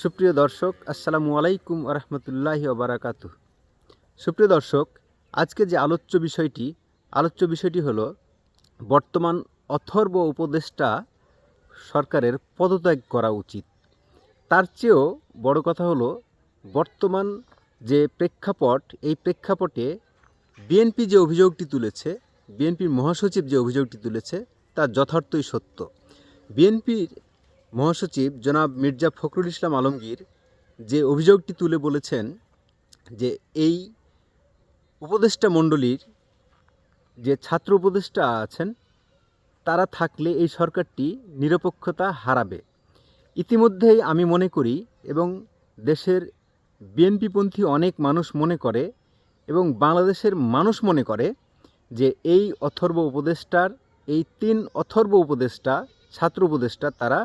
সুপ্রিয় দর্শক, আসসালামু আলাইকুম রহমতুল্লাহি ওবরাকাত সুপ্রিয় দর্শক, আজকে যে আলোচ্য বিষয়টি আলোচ্য বিষয়টি হলো বর্তমান অথর্ব উপদেষ্টা সরকারের পদত্যাগ করা উচিত। তার চেয়েও বড় কথা হলো, বর্তমান যে প্রেক্ষাপট, এই প্রেক্ষাপটে বিএনপি যে অভিযোগটি তুলেছে, বিএনপির মহাসচিব যে অভিযোগটি তুলেছে, তা যথার্থই সত্য। বিএনপির মহাসচিব জনাব মির্জা ফখরুল ইসলাম আলমগীর যে অভিযোগটি তুলে বলেছেন যে এই উপদেষ্টা মণ্ডলীর যে ছাত্র উপদেষ্টা আছেন, তারা থাকলে এই সরকারটি নিরপেক্ষতা হারাবে। ইতিমধ্যেই আমি মনে করি এবং দেশের বিএনপিপন্থী অনেক মানুষ মনে করে এবং বাংলাদেশের মানুষ মনে করে যে এই অথর্ব উপদেষ্টার, এই তিন অথর্ব উপদেষ্টা, ছাত্র উপদেষ্টা তারা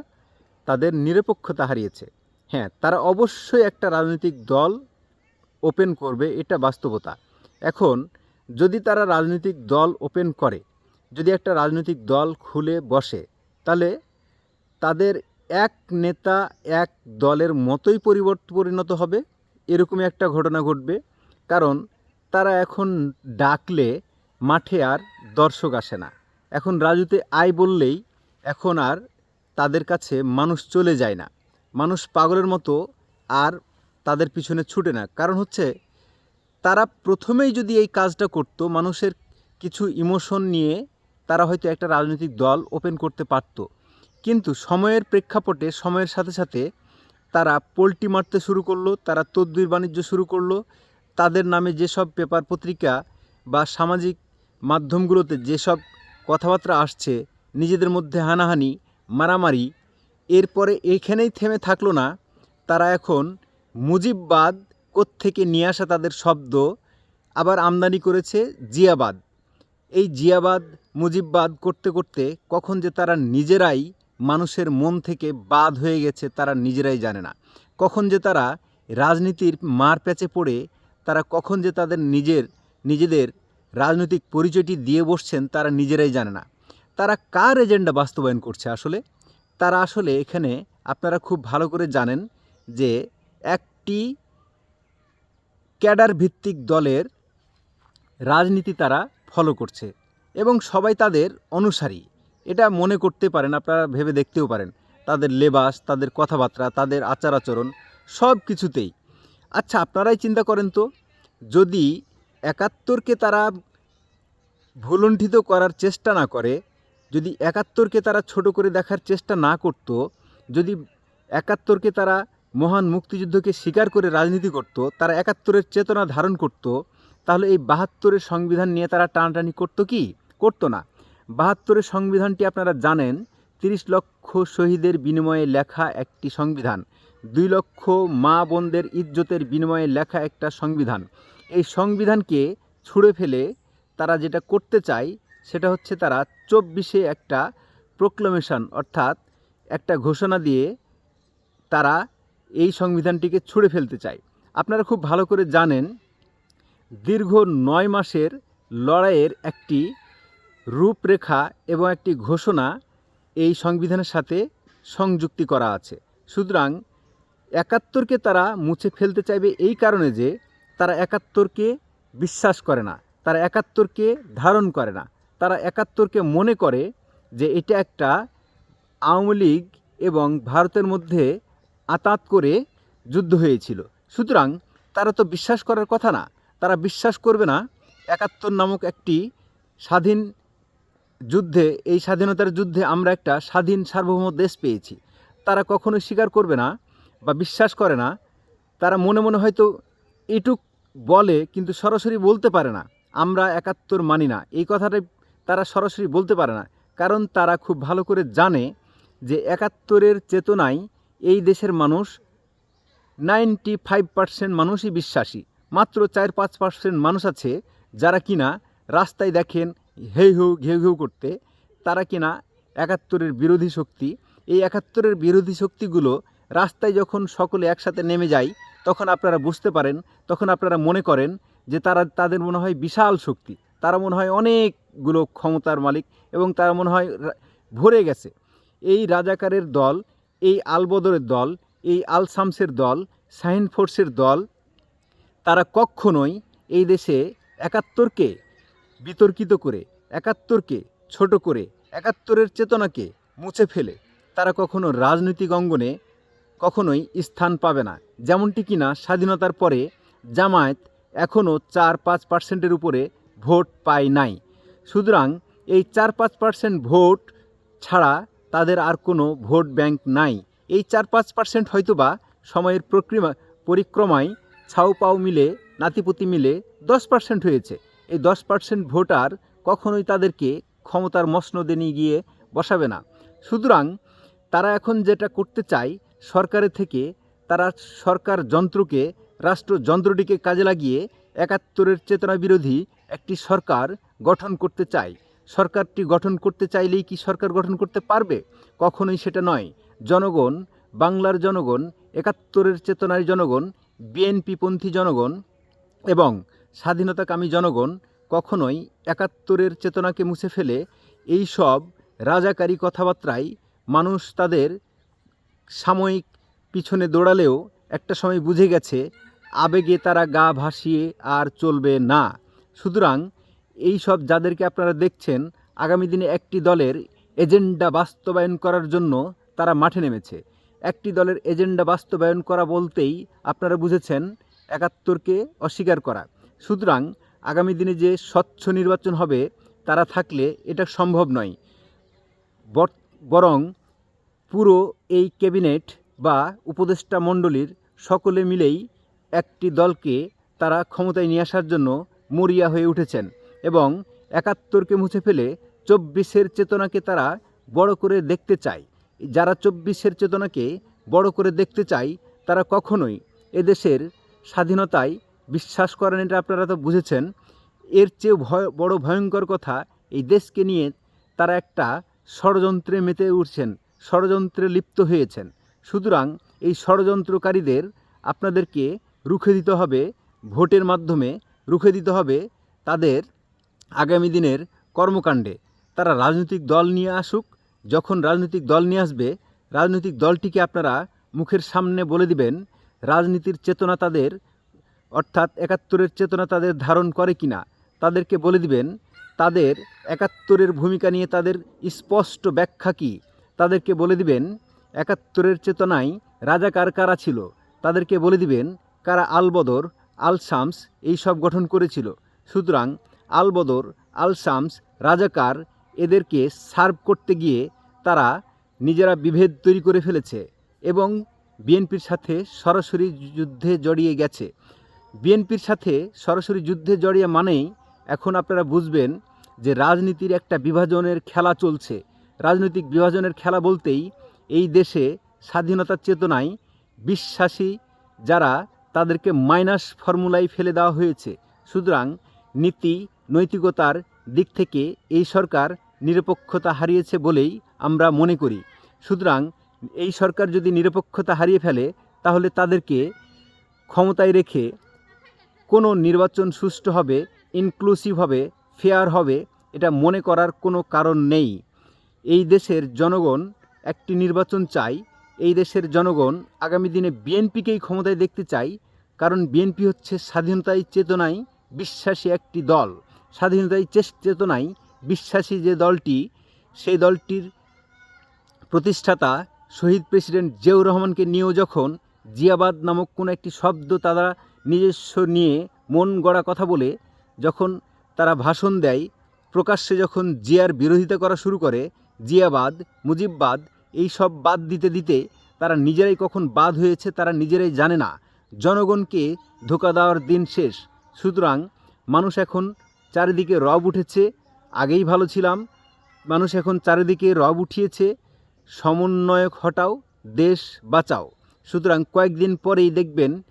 তাদের নিরপেক্ষতা হারিয়েছে। হ্যাঁ তারা অবশ্যই একটা রাজনৈতিক দল ওপেন করবে, এটা বাস্তবতা। এখন, যদি তারা রাজনৈতিক দল ওপেন করে, যদি একটা রাজনৈতিক দল খুলে বসে, তাহলে তাদের এক নেতা এক দলের মতোই পরিবর্ত, পরিণত হবে এরকমই একটা ঘটনা ঘটবে। কারণ, তারা এখন ডাকলে মাঠে আর দর্শক আসে না। এখন রাজুতে আয় বললেই এখন আর তাদের কাছে মানুষ চলে যায় না। মানুষ পাগলের মতো আর তাদের পিছনে ছুটে না। কারণ হচ্ছে, তারা প্রথমেই যদি এই কাজটা করতো, মানুষের কিছু ইমোশন নিয়ে তারা হয়তো একটা রাজনৈতিক দল ওপেন করতে পারত। কিন্তু সময়ের প্রেক্ষাপটে, সময়ের সাথে সাথে তারা পোলট্রি মারতে শুরু করল, তারা তদ্বির বাণিজ্য শুরু করল। তাদের নামে যেসব পেপার পত্রিকা বা সামাজিক মাধ্যমগুলোতে যেসব কথাবার্তা আসছে, নিজেদের মধ্যে হানাহানি মারামারি, এরপরে এইখানেই থেমে থাকল না। তারা এখন মুজিববাদ কোত্থেকে নিয়ে আসা তাদের শব্দ, আবার আমদানি করেছে জিয়াবাদ। এই জিয়াবাদ, মুজিববাদ করতে করতে কখন যে তারা নিজেরাই মানুষের মন থেকে বাদ হয়ে গেছে তারা নিজেরাই জানে না। কখন যে তারা রাজনীতির মার প্যাচে পড়ে, তারা কখন যে তাদের নিজের, নিজেদের রাজনৈতিক পরিচয়টি দিয়ে বসছেন তারা নিজেরাই জানে না। তারা কার এজেন্ডা বাস্তবায়ন করছে আসলে? তারা আসলে এখানে আপনারা খুব ভালো করে জানেন যে একটি ক্যাডার ভিত্তিক দলের রাজনীতি তারা ফলো করছে এবং সবাই তাদের অনুসারী। এটা মনে করতে পারেন, আপনারা ভেবে দেখতেও পারেন। তাদের লেবাস, তাদের কথাবার্তা, তাদের আচার আচরণ সব কিছুতেই। আচ্ছা আপনারাই চিন্তা করেন তো, যদি একাত্তরকে তারা ভুলুণ্ঠিত করার চেষ্টা না করে যদি একাত্তরকে তারা ছোট করে দেখার চেষ্টা না করত, যদি একাত্তরকে তারা মহান মুক্তিযুদ্ধকে স্বীকার করে রাজনীতি করত, তারা একাত্তরের চেতনা ধারণ করত, তাহলে এই বাহাত্তরের সংবিধান নিয়ে তারা টানাটানি করতো কি? করতো না। বাহাত্তরের সংবিধানটি আপনারা জানেন, তিরিশ লক্ষ শহীদের বিনিময়ে লেখা একটি সংবিধান, দুই লক্ষ মা বোনদের ইজ্জতের বিনিময়ে লেখা একটা সংবিধান। এই সংবিধানকে ছুঁড়ে ফেলে তারা যেটা করতে চায় সেটা হচ্ছে তারা চব্বিশে একটা প্রোক্লামেশন অর্থাৎ একটা ঘোষণা দিয়ে তারা এই সংবিধানটিকে ছুঁড়ে ফেলতে চায়। আপনারা খুব ভালো করে জানেন, দীর্ঘ নয় মাসের লড়াইয়ের একটি রূপরেখা এবং একটি ঘোষণা এই সংবিধানের সাথে সংযুক্তি করা আছে। সুতরাং একাত্তরকে তারা মুছে ফেলতে চাইবে এই কারণে যে তারা একাত্তরকে বিশ্বাস করে না, তারা একাত্তরকে ধারণ করে না। তারা একাত্তরকে মনে করে যে এটা একটা আওয়ামী লীগ এবং ভারতের মধ্যে আতাত করে যুদ্ধ হয়েছিল। সুতরাং তারা তো বিশ্বাস করার কথা না। তারা বিশ্বাস করবে না একাত্তর নামক একটি স্বাধীন যুদ্ধে, এই স্বাধীনতার যুদ্ধে আমরা একটা স্বাধীন সার্বভৌম দেশ পেয়েছি। তারা কখনো স্বীকার করবে না বা বিশ্বাস করে না। তারা মনে মনে হয়তো এটুক বলে, কিন্তু সরাসরি বলতে পারে না। আমরা একাত্তর মানি না। এই কথাটাই তারা সরাসরি বলতে পারে না। কারণ তারা খুব ভালো করে জানে যে একাত্তরের চেতনায় এই দেশের মানুষ নাইনটি ফাইভ পার্সেন্ট মানুষই বিশ্বাসী। মাত্র চার পাঁচ পার্সেন্ট মানুষ আছে যারা কিনা রাস্তায় দেখেন হেউ হেউ ঘেউ ঘেউ করতে। তারা কিনা একাত্তরের বিরোধী শক্তি। এই একাত্তরের বিরোধী শক্তিগুলো রাস্তায় যখন সকলে একসাথে নেমে যায়, তখন আপনারা বুঝতে পারেন, তখন আপনারা মনে করেন যে তারা, তাদের মনে হয় বিশাল শক্তি। তারা মনে হয় অনেকগুলো ক্ষমতার মালিক এবং তারা মনে হয় ভরে গেছে। এই রাজাকারের দল, এই আলবদরের দল, এই আল শামসের দল, শাহিন ফোর্সের দল, তারা কখনোই এই দেশে একাত্তরকে বিতর্কিত করে, একাত্তরকে ছোট করে, একাত্তরের চেতনাকে মুছে ফেলে। তারা কখনো রাজনৈতিক অঙ্গনে কখনোই স্থান পাবে না। যেমনটি কিনা স্বাধীনতার পরে জামায়াত এখনও চার পাঁচ পার্সেন্টের উপরে ভোট পায় নাই। সুতরাং এই চার পাঁচ পার্সেন্ট ভোট ছাড়া তাদের আর কোনো ভোট ব্যাংক নাই। এই চার পাঁচ পার্সেন্ট হয়তোবা সময়ের প্রক্রিয়া পরিক্রমায় ছাউ পাও মিলে, নাতিপুতি মিলে দশ পার্সেন্ট হয়েছে। এই দশ পার্সেন্ট ভোটার কখনোই তাদেরকে ক্ষমতার মসনদে নিয়ে গিয়ে বসাবে না। সুতরাং তারা এখন যেটা করতে চায় সরকারের থেকে তারা সরকার যন্ত্রকে রাষ্ট্র যন্ত্রটিকে কাজে লাগিয়ে একাত্তরের চেতনা বিরোধী একটি সরকার গঠন করতে চায়। সরকারটি গঠন করতে চাইলেই কি সরকার গঠন করতে পারবে? কখনোই সেটা নয়। জনগণ, বাংলার জনগণ, একাত্তরের চেতনার জনগণ বিএনপিপন্থী জনগণ এবং স্বাধীনতাকামী জনগণ কখনোই একাত্তরের চেতনাকে মুছে ফেলে এই সব রাজাকারী কথাবার্তায় মানুষ তাদের সাময়িক পিছনে দৌড়ালেও একটা সময় বুঝে গেছে, আবেগে তারা গা ভাসিয়ে আর চলবে না। সুতরাং এই সব যাদেরকে আপনারা দেখছেন, আগামী দিনে একটি দলের এজেন্ডা বাস্তবায়ন করার জন্য তারা মাঠে নেমেছে। একটি দলের এজেন্ডা বাস্তবায়ন করা বলতেই আপনারা বুঝেছেন একাত্তরকে অস্বীকার করা। সুতরাং আগামী দিনে যে স্বচ্ছ নির্বাচন হবে, তারা থাকলে এটা সম্ভব নয়। বর- পুরো এই ক্যাবিনেট বা উপদেষ্টা মণ্ডলীর সকলে মিলেই একটি দলকে তারা ক্ষমতায় নিয়ে আসার জন্য মরিয়া হয়ে উঠেছেন এবং একাত্তরকে মুছে ফেলে চব্বিশের চেতনাকে তারা বড় করে দেখতে চায়। যারা চব্বিশের চেতনাকে বড় করে দেখতে চায়, তারা কখনোই এদেশের স্বাধীনতায় বিশ্বাস করেন এটা আপনারা তো বুঝেছেন। এর চেয়েও ভয়, বড় ভয়ঙ্কর কথা, এই দেশকে নিয়ে তারা একটা ষড়যন্ত্রে মেতে উঠছেন, ষড়যন্ত্রে লিপ্ত হয়েছেন। সুতরাং এই ষড়যন্ত্রকারীদের আপনাদেরকে রুখে দিতে হবে ভোটের মাধ্যমে রুখে দিতে হবে তাদের আগামী দিনের কর্মকাণ্ডে। তারা রাজনৈতিক দল নিয়ে আসুক, যখন রাজনৈতিক দল নিয়ে আসবে, রাজনৈতিক দলটিকে আপনারা মুখের সামনে বলে দিবেন, রাজনীতির চেতনা তাদের, অর্থাৎ একাত্তরের চেতনা তাদের ধারণ করে কিনা, তাদেরকে বলে দিবেন, তাদের একাত্তরের ভূমিকা নিয়ে তাদের স্পষ্ট ব্যাখ্যা কী? তাদেরকে বলে দিবেন, একাত্তরের চেতনায় রাজা কার কারা ছিল? তাদেরকে বলে দিবেন, কারা আলবদর আল শামস এই সব গঠন করেছিল। সুতরাং আলবদর আল শামস রাজাকার এদেরকে সার্ভ করতে গিয়ে তারা নিজেরা বিভেদ তৈরি করে ফেলেছে এবং বিএনপির সাথে সরাসরি যুদ্ধে জড়িয়ে গেছে। বিএনপির সাথে সরাসরি যুদ্ধে জড়িয়ে মানেই এখন আপনারা বুঝবেন যে রাজনীতির একটা বিভাজনের খেলা চলছে। রাজনৈতিক বিভাজনের খেলা বলতেই এই দেশে স্বাধীনতার চেতনায় বিশ্বাসী যারা তাদেরকে মাইনাস ফর্মুলায় ফেলে দেওয়া হয়েছে। সুতরাং নীতি, নৈতিকতার দিক থেকে এই সরকার নিরপেক্ষতা হারিয়েছে বলেই আমরা মনে করি। সুতরাং এই সরকার যদি নিরপেক্ষতা হারিয়ে ফেলে, তাহলে তাদেরকে ক্ষমতায় রেখে কোনো নির্বাচন সুষ্ঠু হবে ইনক্লুসিভ হবে ফেয়ার হবে, এটা মনে করার কোনো কারণ নেই। এই দেশের জনগণ একটি নির্বাচন চাই এই দেশের জনগণ আগামী দিনে বিএনপিকেই ক্ষমতায় দেখতে চাই কারণ বিএনপি হচ্ছে স্বাধীনতায় চেতনায় বিশ্বাসী একটি দল। স্বাধীনতায় চেতনায় বিশ্বাসী যে দলটি, সেই দলটির প্রতিষ্ঠাতা শহীদ প্রেসিডেন্ট জিয়াউর রহমানকে নিয়েও যখন জিয়াবাদ নামক কোনো একটি শব্দ তারা নিজস্ব নিয়ে মন গড়া কথা বলে, যখন তারা ভাষণ দেয়, প্রকাশ্যে যখন জিয়ার বিরোধিতা করা শুরু করে, জিয়াবাদ, মুজিববাদ, এই সব বাদ দিতে দিতে তারা নিজেরাই কখন বাদ হয়েছে তারা নিজেরাই জানে না। জনগণকে ধোকা দেওয়ার দিন শেষ। সুতরাং মানুষ এখন চারিদিকে রব উঠেছে। আগেই ভালো ছিলাম। মানুষ এখন চারিদিকে রব উঠিয়েছে। সমন্বয়ক হটাও, দেশ বাঁচাও। সুতরাং কয়েকদিন পরেই দেখবেন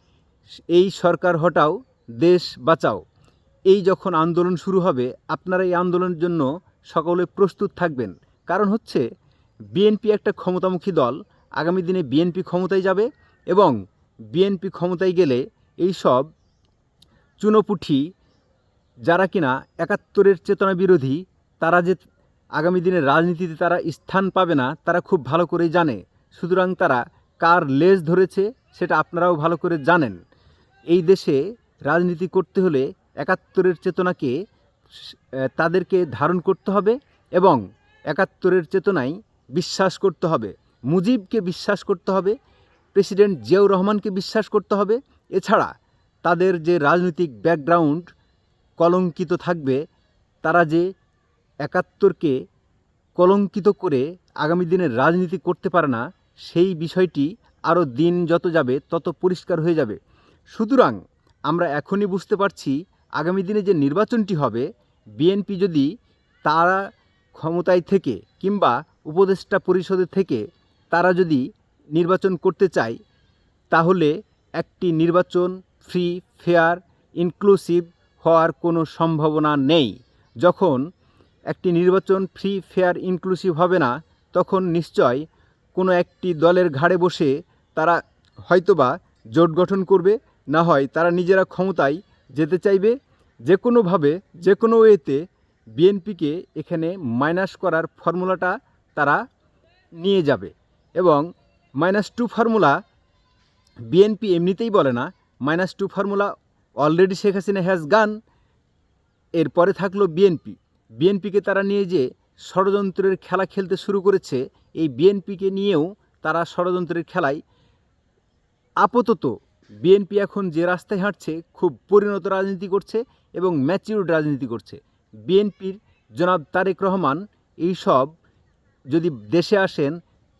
এই সরকার হটাও, দেশ বাঁচাও। এই যখন আন্দোলন শুরু হবে, আপনারা এই আন্দোলনের জন্য সকলে প্রস্তুত থাকবেন। কারণ হচ্ছে, বিএনপি একটা ক্ষমতামুখী দল। আগামী দিনে বিএনপি ক্ষমতায় যাবে এবং বিএনপি ক্ষমতায় গেলে এই সব চুনোপুঠি যারা কিনা একাত্তরের চেতনা বিরোধী, তারা যে আগামী দিনে রাজনীতিতে তারা স্থান পাবে না, তারা খুব ভালো করেই জানে। সুতরাং তারা কার লেজ ধরেছে সেটা আপনারাও ভালো করে জানেন। এই দেশে রাজনীতি করতে হলে একাত্তরের চেতনাকে তাদেরকে ধারণ করতে হবে এবং একাত্তরের চেতনায় বিশ্বাস করতে হবে। মুজিবকে বিশ্বাস করতে হবে প্রেসিডেন্ট জিয়াউর রহমানকে বিশ্বাস করতে হবে। এছাড়া তাদের যে রাজনৈতিক ব্যাকগ্রাউন্ড কলঙ্কিত থাকবে, তারা যে একাত্তরকে কলঙ্কিত করে আগামী দিনে রাজনীতি করতে পারে না, সেই বিষয়টি আরও দিন যত যাবে তত পরিষ্কার হয়ে যাবে। সুতরাং আমরা এখনই বুঝতে পারছি আগামী দিনে যে নির্বাচনটি হবে, বিএনপি যদি তারা ক্ষমতায় থেকে কিংবা উপদেষ্টা পরিষদে থেকে তারা যদি নির্বাচন করতে চায় তাহলে একটি নির্বাচন ফ্রি, ফেয়ার, ইনক্লুসিভ হওয়ার কোনো সম্ভাবনা নেই। যখন একটি নির্বাচন ফ্রি, ফেয়ার, ইনক্লুসিভ হবে না, তখন নিশ্চয় কোনো একটি দলের ঘাড়ে বসে তারা হয়তোবা জোট গঠন করবে, না হয় তারা নিজেরা ক্ষমতায় যেতে চাইবে। যে কোনোভাবে যে কোনো ওয়েতে বিএনপিকে এখানে মাইনাস করার ফর্মুলাটা তারা নিয়ে যাবে এবং মাইনাস টু ফর্মুলা বিএনপি এমনিতেই বলে না। Minus two formula already Sheikh Hasina has gone এরপরে থাকল বিএনপি। বিএনপিকে তারা নিয়ে যে ষড়যন্ত্রের খেলা খেলতে শুরু করেছে, এই বিএনপিকে নিয়েও তারা ষড়যন্ত্রের খেলায় আপাতত বিএনপি এখন যে রাস্তায় হাঁটছে, খুব পরিণত রাজনীতি করছে এবং ম্যাচিউরড রাজনীতি করছে। বিএনপির জনাব তারেক রহমান এই সব যদি দেশে আসেন,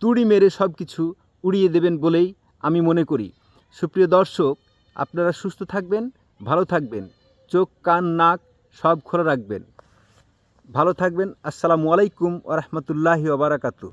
তুড়ি মেরে সব কিছু উড়িয়ে দেবেন বলেই আমি মনে করি। সুপ্রিয় দর্শক, আপনারা সুস্থ থাকবেন, ভালো থাকবেন, চোখ, কান, নাক সব খোলা রাখবেন। ভালো থাকবেন, আসসালামু আলাইকুম ওরহমতুল্লাহি ওবরাকাতু